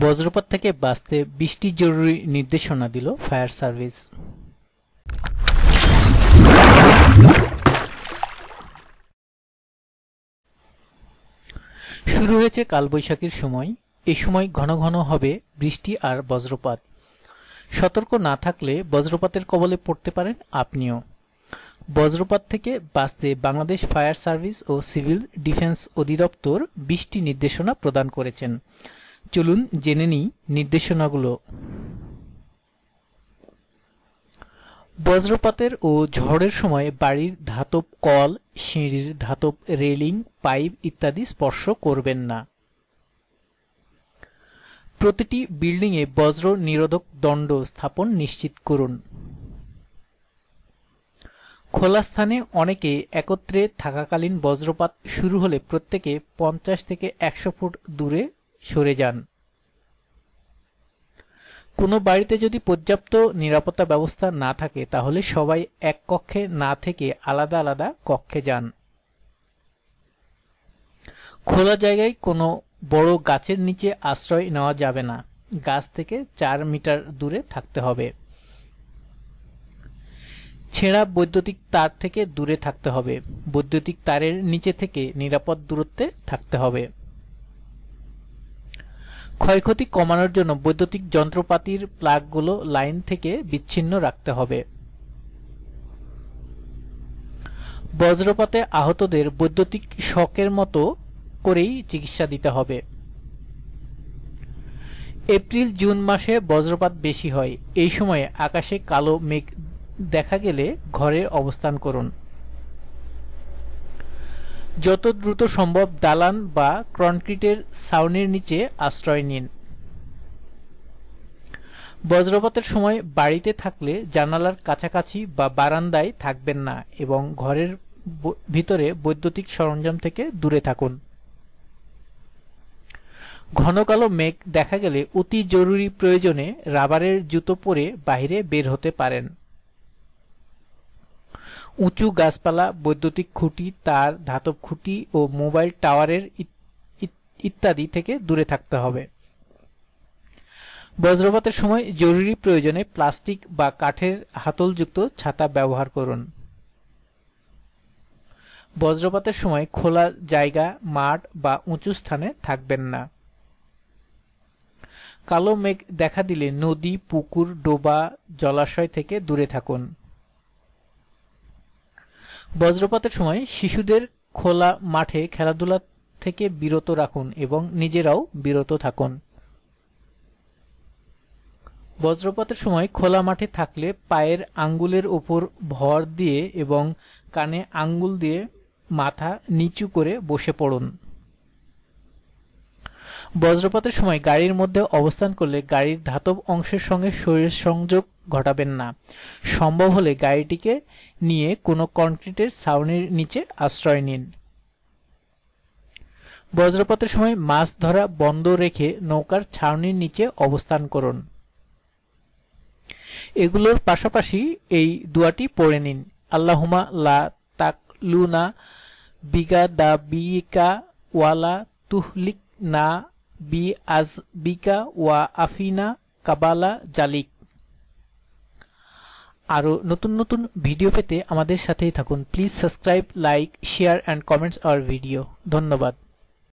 বজ্রপাত থেকে বাঁচতে বৃষ্টি জরুরি নির্দেশনা দিল ফায়ার সার্ভিস। শুরু হয়েছে কালবৈশাখীর সময়। এ সময় ঘন ঘন হবে বৃষ্টি আর বজ্রপাত। সতর্ক না থাকলে বজ্রপাতের কবলে পড়তে পারেন আপনিও। বজ্রপাত থেকে বাঁচতে বাংলাদেশ ফায়ার সার্ভিস ও সিভিল ডিফেন্স অধিদপ্তর বৃষ্টি নির্দেশনা প্রদান করেছেন। চলুন জেনে নিই নির্দেশনাগুলো। বজ্রপাতের ও ঝড়ের সময় বাড়ির ধাতব কল, সিঁড়ির ধাতব রেলিং, পাইপ ইত্যাদি স্পর্শ করবেন না। প্রতিটি বিল্ডিংয়ে বজ্র নিরোধক দণ্ড স্থাপন নিশ্চিত করুন। খোলা স্থানে অনেকে একত্রে থাকাকালীন বজ্রপাত শুরু হলে প্রত্যেকে পঞ্চাশ থেকে একশো ফুট দূরে সরে যান। কোনো বাড়িতে যদি পর্যাপ্ত নিরাপত্তা ব্যবস্থা না থাকে, তাহলে সবাই এক কক্ষে না থেকে আলাদা আলাদা কক্ষে যান। খোলা জায়গায় কোনো বড় গাছের নিচে আশ্রয় নেওয়া যাবে না। গাছ থেকে চার মিটার দূরে থাকতে হবে। ছেঁড়া বৈদ্যুতিক তার থেকে দূরে থাকতে হবে। বৈদ্যুতিক তারের নিচে থেকে নিরাপদ দূরত্বে থাকতে হবে। ক্ষয়ক্ষতি কমানোর জন্য বৈদ্যুতিক যন্ত্রপাতির প্লাগগুলো লাইন থেকে বিচ্ছিন্ন রাখতে হবে। বজ্রপাতে আহতদের বৈদ্যুতিক শকের মতো করেই চিকিৎসা দিতে হবে। এপ্রিল, জুন মাসে বজ্রপাত বেশি হয়। এই সময়ে আকাশে কালো মেঘ দেখা গেলে ঘরে অবস্থান করুন। যত দ্রুত সম্ভব দালান বা কনক্রিটের ছাউনির নিচে আশ্রয় নিন। বজ্রপাতের সময় বাড়িতে থাকলে জানালার কাছাকাছি বা বারান্দায় থাকবেন না এবং ঘরের ভিতরে বৈদ্যুতিক সরঞ্জাম থেকে দূরে থাকুন। ঘন কালো মেঘ দেখা গেলে অতি জরুরি প্রয়োজনে রাবারের জুতো পরে বাহিরে বের হতে পারেন। উঁচু গাছপালা, বৈদ্যুতিক খুঁটি, তার ধাতব খুঁটি ও মোবাইল টাওয়ারের ইত্যাদি থেকে দূরে থাকতে হবে। বজ্রপাতের সময় জরুরি প্রয়োজনে প্লাস্টিক বা কাঠের হাতলযুক্ত ছাতা ব্যবহার করুন। বজ্রপাতের সময় খোলা জায়গা, মাঠ বা উঁচু স্থানে থাকবেন না। কালো মেঘ দেখা দিলে নদী, পুকুর, ডোবা, জলাশয় থেকে দূরে থাকুন। বজ্রপাতের সময় শিশুদের খোলা মাঠে খেলাধুলা থেকে বিরত রাখুন এবং নিজেরাও বিরত থাকুন। বজ্রপাতের সময় খোলা মাঠে থাকলে পায়ের আঙ্গুলের ওপর ভর দিয়ে এবং কানে আঙ্গুল দিয়ে মাথা নিচু করে বসে পড়ুন। বজ্রপাতের সময় গাড়ির মধ্যে অবস্থান করলে গাড়ির ধাতব অংশের সঙ্গে শরীর সংযোগ ঘটাবেন না। সম্ভব হলে গাড়িটিকে নিয়ে কোনো কনক্রিটের ছাউনির নিচে আশ্রয় নিন। বজ্রপাতের সময় মাছ ধরা বন্ধ রেখে নৌকার ছাউনির নিচে অবস্থান করুন। এগুলোর পাশাপাশি এই দুয়াটি পড়ে নিন। আল্লাহুমা লা তাকলুনা বিগা দা বিকা ওয়ালা তুহলিক না বি আজ বিকা ওয়া আফিনা কাবালা জালিক। আরও নতুন নতুন ভিডিও পেতে আমাদের সাথেই থাকুন। Please subscribe, like, share and comments our video ধন্যবাদ।